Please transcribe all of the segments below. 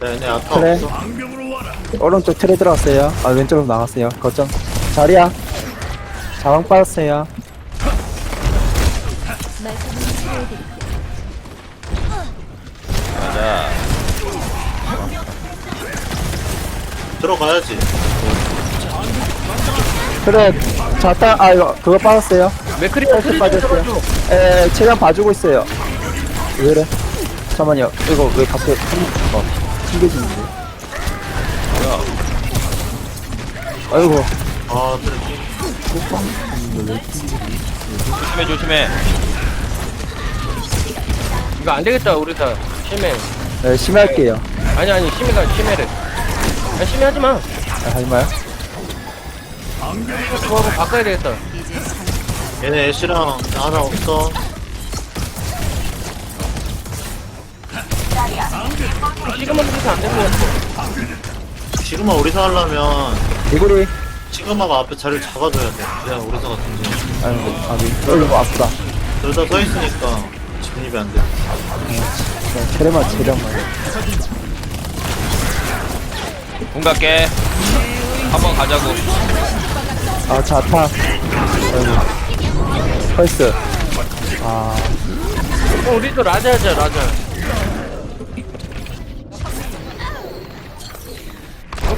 네네 아까 그래. 없어 오른쪽 틀에 들어왔어요. 아, 왼쪽으로 나갔어요. 거점. 자리야. 자방 빠졌어요. 가자. 들어가야지 그래, 자타, 아, 이거, 그거 빠졌어요. 맥크리 헬스 빠졌어요. 에, 최대한 봐주고 있어요. 왜 이래? 잠깐만요. 이거 왜 갑자기, 어, 튕겨지는데? 아이고, 아 그래 조심해 조심해. 이거 안 되겠다 우리 다. 심해. 네, 심할게요. 아니 아니 심해가 심해래 아니 심해하지 마. 아, 하지 마요. 그거하고 바꿔야 되겠다. 얘네 애쉬랑 하나 없어 지금은 그렇게 안 되는 것 같아 지금아 우리사 하려면 개구리. 지금아가 앞에 자리를 잡아줘야 돼 그냥 우리사 같은지 아이고, 아비. 얼른 아프다. 그러다 서 있으니까 진입이 안돼 네, 체력만, 체력만. 공 갈게. 한번 가자고. 아, 자타. 아이고. 펄스. 아, 어, 우리도 라자 하자 라자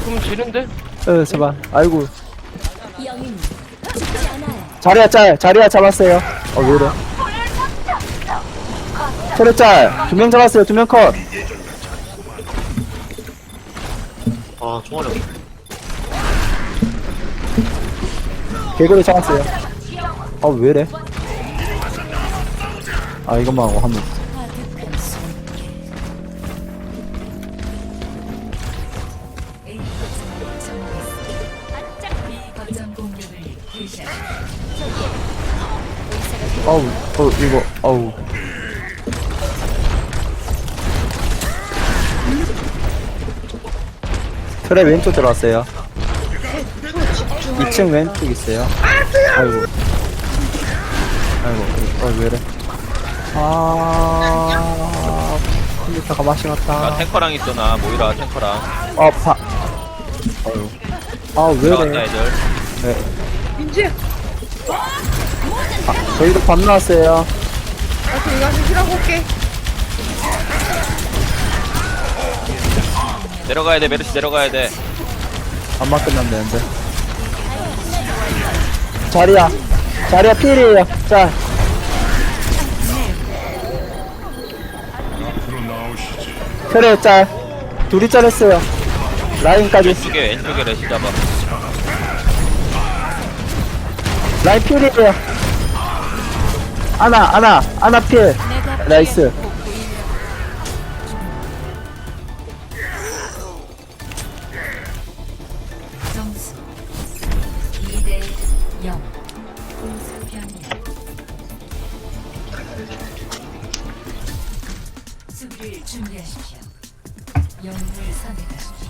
그럼 지는데? 에, 제발. 아이고. 자리야 짤, 자리야 잡았어요. 어, 왜 이래? 체력 짤, 두 명 잡았어요, 두 명 컷. 아 총알이 없네 개구리 잡았어요. 아, 왜 이래? 아, 이것만 하고 하면. 어우, 어, 이거, 어우. 트랩 왼쪽 들어왔어요. 2층 왼쪽 있어요. 아이고. 아이고, 어, 왜 이래. 아, 컴퓨터가 맛이 나 갔다. 탱커랑 있어 나 모이라 탱커랑. 아, 파. 아유. 아, 왜 들어갔다 이래. 애들. 네. 아, 저희도 밥 나왔어요. 나 이거 실하고 올게. 내려가야 돼 메르시 내려가야 돼. 밥만 끝나면 되는데. 자리야. 자리야, 필이에요. 자. 그래, 짤. 둘이 잘했어요. 라인까지. 왼쪽에 왼쪽에 레시 잡아. 라인 필이에요. 아나, 아나, 아나 필. 나이스. 점수 2대 0 공수 변경 수비를 준비하십시오 영웅을 선택하십시오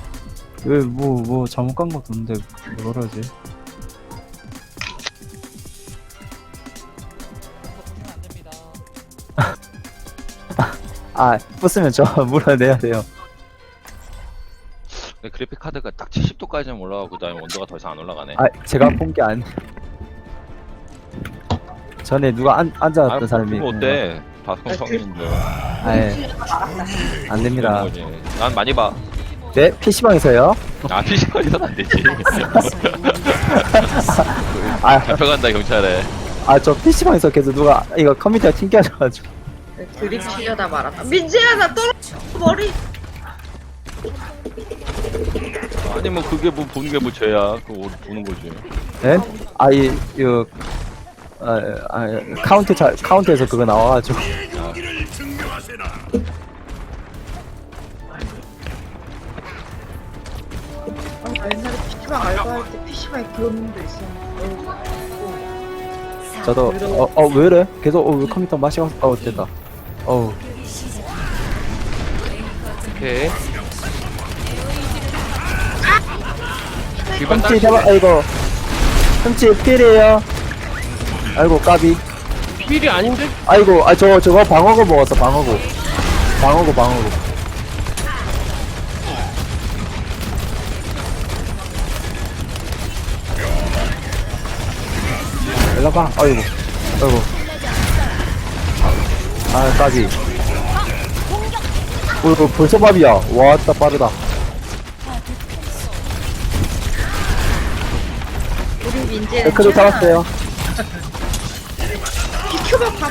왜, 뭐, 뭐, 잘못 간 것도 없는데, 왜 그러지? 아, 부수면 저 물어내야 돼요. 근데 그래픽 카드가 딱 70도까지는 올라가고 그다음에 온도가 더 이상 안 올라가네. 아, 제가 본 게 아니. 전에 누가 앉, 앉아왔던 아, 사람이. 어때? 다 성성인데. 아 예. 안 됩니다. 난 많이 봐. 네, PC방에서요? 아 피지컬이선 안 되지. 아, 잡혀간다 경찰에. 아, 저 PC방에서 계속 누가, 이거 컴퓨터가 튕겨져가지고. 치려다 말았다. 민지야, 나 떨어져. 머리. 아니 뭐 그게 뭐 보는 게 뭐 죄야. 그거 보는 거지. 네? 아, 이, 이, 아, 아, 카운트 자, 카운트에서 그거 나와가지고. 아, 나 옛날에 PC방 알바할 때 PC방에 그런 놈도 있어. 저도, 어, 어, 왜 이래? 계속, 어, 왜 컴퓨터 맛이 갔, 어, 됐다. 어우. 오케이. 위반 흠치 잡아 아이고. 흠치 필이에요. 아이고 까비. 필이 아닌데? 아이고 아 저거 저거 방어구 먹었어 방어구. 방어구 방어구. 연락 봐 아이고 아이고. 아, 까비. 오, 이거 벌써 밥이야. 왔다, 빠르다. 우리 민재. 데크도 잡았어요. 비큐가 밥.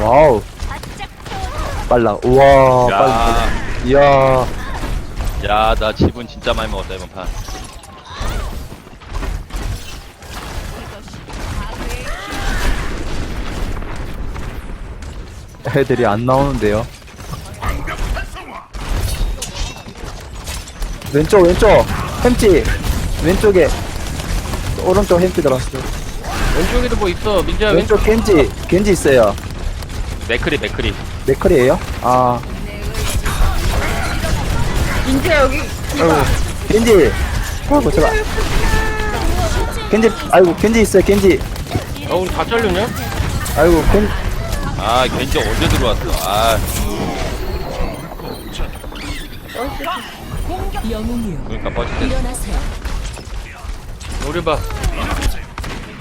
와우. 빨라. 우와, 야, 빨리. 이야. 야, 나 지분 진짜 많이 먹었다 이번 판. 애들이 안 나오는데요. 왼쪽, 왼쪽. 햄찌. 왼쪽에. 오른쪽 햄찌 들어왔어요. 왼쪽에도 뭐 있어. 민재야 왼쪽 왼쪽. 겐지. 겐지 있어요. 맥크리 맥크리. 맥클이에요? 아, 민재 여기. 아이고, 겐지. 아이고, 제발. 겐지, 아이고, 겐지 있어요, 겐지. 아 우리 다 잘렸냐? 아이고, 겐, 아, 겐지 언제 들어왔어? 아, 영웅이요. 그러니까 빠질 일어나세요. 우리 봐.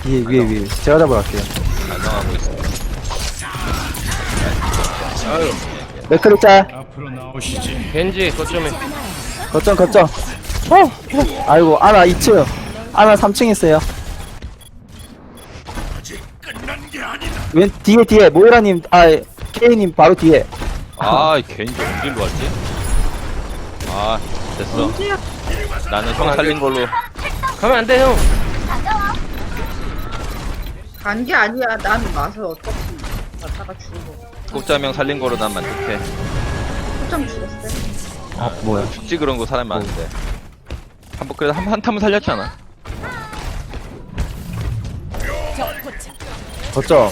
위에, 위에, 위에. 제가 잡으러 갈게요. 때 안정하고 있어. 아유. 맥클이 짤. 겐지 거점에. 거점, 거점. 어! 아이고, 아나 2층. 아나 3층 있어요. 왼, 뒤에, 뒤에. 모이라님, 아, 케이님 바로 뒤에. 아, 언제 일로 왔지? 아, 됐어. 민재야. 나는 형 살린 걸로. 가면 안 돼 형. 간 게 아니야. 난 와서 어차피 왔다가 죽은 거. 국자명 살린 거로 난 만족해. 초점 죽었어요. 아, 뭐야. 죽지 그런 거 사람 많은데. 한 번 그래도 한, 한 탐은 살렸잖아. 거점.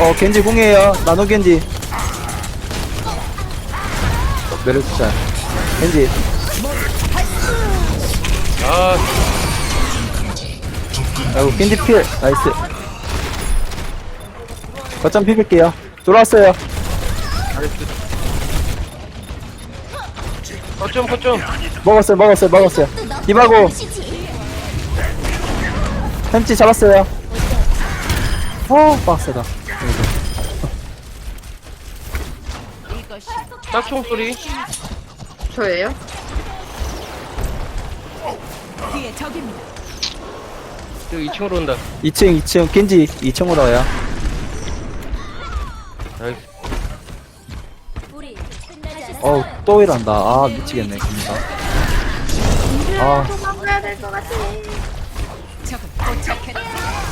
어, 겐지 궁이에요. 나노 겐지. 메르스 짤. 겐지. 아 아이고, 겐지 필. 나이스. 거점 비빌게요. 돌아왔어요. 거점 거점. 먹었어요, 먹었어요, 먹었어요. 디바고. 햄찌 잡았어요. 어, 빡세다. 짝총 소리. 저예요? 뒤에 적입니다. 여기 2층으로 온다. 2층, 2층, 겐지 2층으로 와요. 나이스. 어우, 또 이란다. 아, 미치겠네, 겁니다. 아, 도망가야 될 것 같아. 적은 도착했다.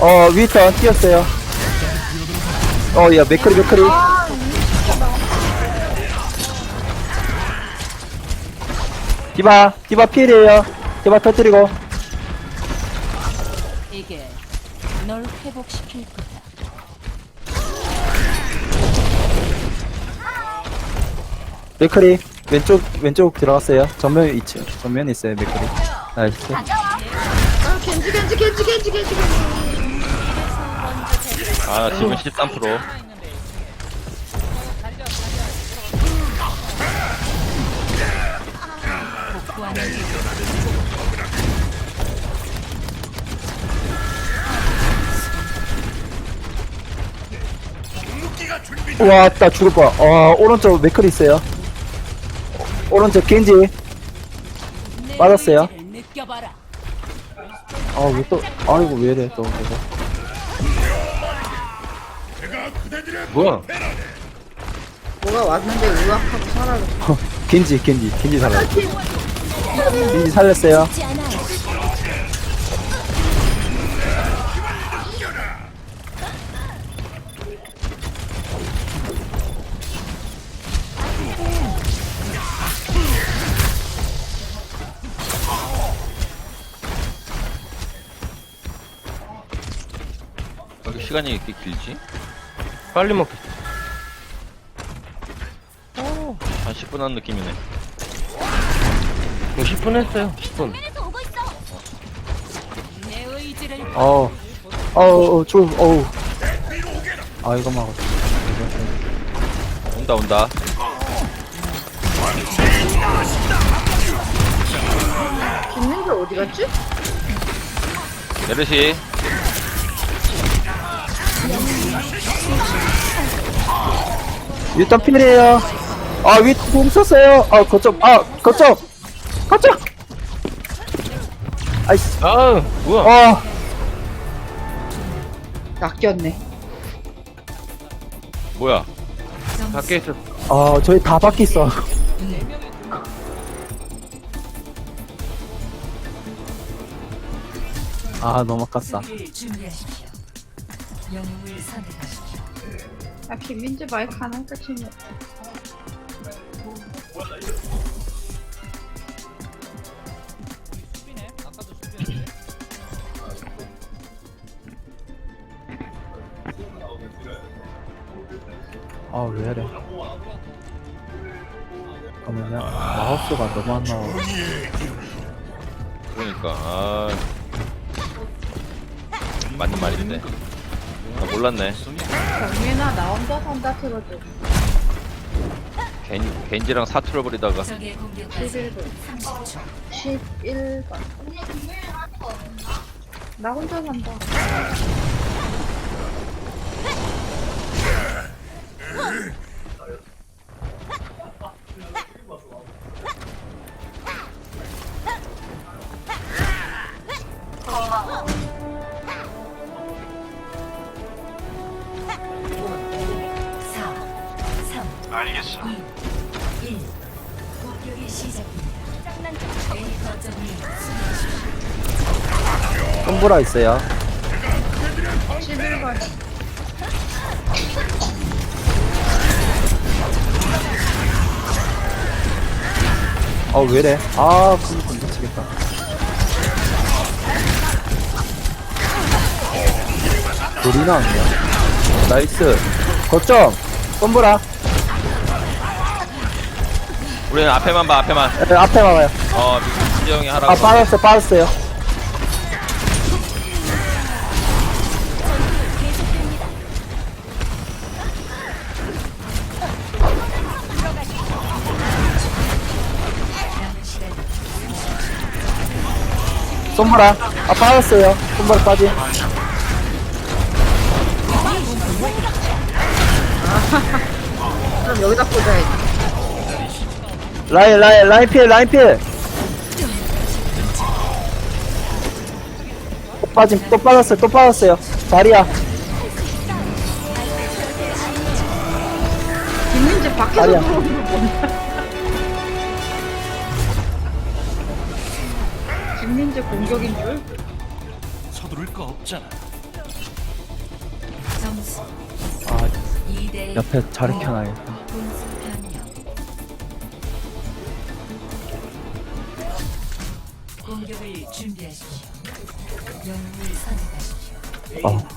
어, 위터 뛰었어요. 어, 야, 맥크리, 맥크리. 디바, 디바 필이에요. 디바 터뜨리고. 이게 널 회복시킬 거다. 맥크리, 왼쪽, 왼쪽 들어갔어요. 전면 2층. 전면 있어요, 맥크리. 나이스. 아, 겐지, 겐지, 겐지, 겐지, 겐지, 겐지. 아, 지분 13%. 왔다, 죽을 뻔. 어, 오른쪽 맥크리 있어요. 오른쪽 겐지. 내 맞았어요. 아, 왜 또, 아이고, 왜 이래, 또. 뭐야? 뭐가 왔는데 우악하고 사라졌어. 겐지, 겐지, 겐지 살렸어. 겐지 살렸어요. 시간이 이렇게 길지? 빨리 먹겠. 한 10분 한 느낌이네. 뭐 10분 했어요. 10분. 내 의지를 어, 어우, 죽, 어우. 아, 이거 막았어. 온다, 온다. 힐벨 어디 갔지? 메르시 일단 필이에요. 아, 위공 썼어요. 아, 거점, 아, 거점! 거점! 아이씨, 아 뭐야 아, 낚였네. 뭐야 밖에 있어 아, 저희 다 바뀌 있어. 아, 너무 아깝다. 준비하십시오. 영웅을 선택하 십시오. 아, 김민재 마이크 안 할까, 치면. 아, 왜 이래. 잠깐만요. 마우스가 너무 안 나와. 그러니까 아 맞는 말인데 나 몰랐네 경민아, 나 혼자 산다 틀어줘. 겐, 겐지랑 사투를 벌이다가 적의 공격까지 11분. 30초. 11번. 나 혼자 산다. 톰브라 있어요. 11번. 아, 왜 이래. 아, 그니까 미치겠다. 돌이 나왔네요. 나이스. 거점! 톰브라. 우리는 앞에만 봐 앞에만 에, 앞에 와봐요. 어 민지 형이 하라고 아, 빠졌어, 빠졌어요. 톰브라. 아, 빠졌어요. 톰브라 빠지. 그럼 여기다 꽂아야지. 라인, 라인, 라인 필, 라인 필. 또 빠짐, 또 빠졌어요, 또 빠졌어요. 자리야. 김민재 밖에서 아니야. 들어오는 거 뭔가. 김민재 공격인 줄? 점수 아, 2대 옆에 자리 켜놔야겠다. 분수 변경. 공격을 준비하십시오. 영웅을 선택하십시오. 어. 어,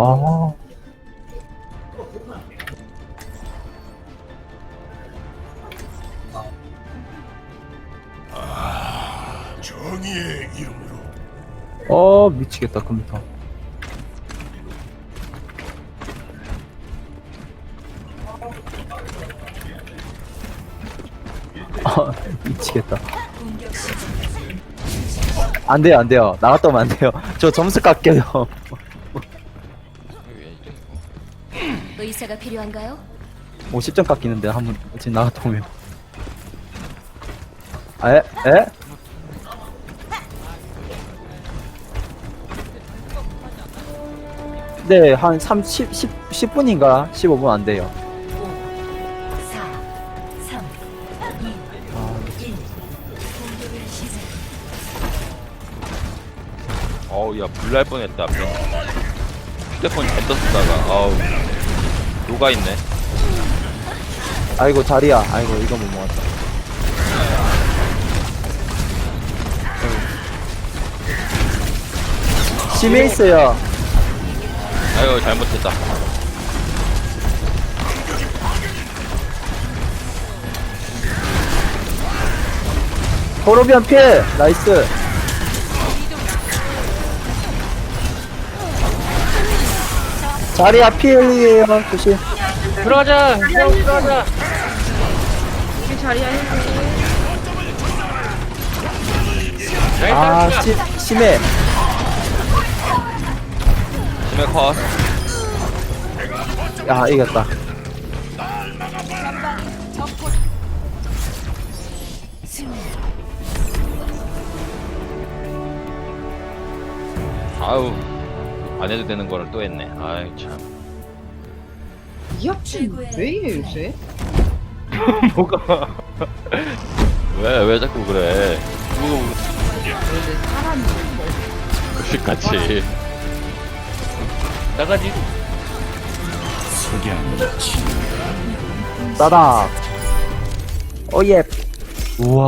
아. 정의의 이름으로 어, 미치겠다, 컴퓨터. 아, 미치겠다. 안 돼요, 안 돼요. 나갔다 오면 안 돼요. 저 점수 깎여요. 의사가 필요한가요? 50점 깎이는데, 한 번, 지금 나갔다 오면. 아, 에? 에? 네, 한 30, 10, 10분인가 15분 안 돼요. 4, 3, 2, 아, 1. 공격을 시작. 어우 야 불날 뻔했다 벤. 휴대폰 쓰다가 아우 녹아있네 아이고, 자리야. 아이고, 이거 못 먹었다. 심해 있어요. 아이고 잘못했다 토로비안 필! 나이스. 자리야 피엘리에요. 조심. 들어가자. 형 들어가자. 우리 자리야 해줘. 아 시, 심해. 심해 컷. 야 이겼다. 아우 안 해도 되는 거를 또 했네. 아이 참. 이 학생 왜 이래 요새? 뭐가? 왜 왜 자꾸 그래? 누구 요새 사람이 같이 나가지. 따다 오예. 우와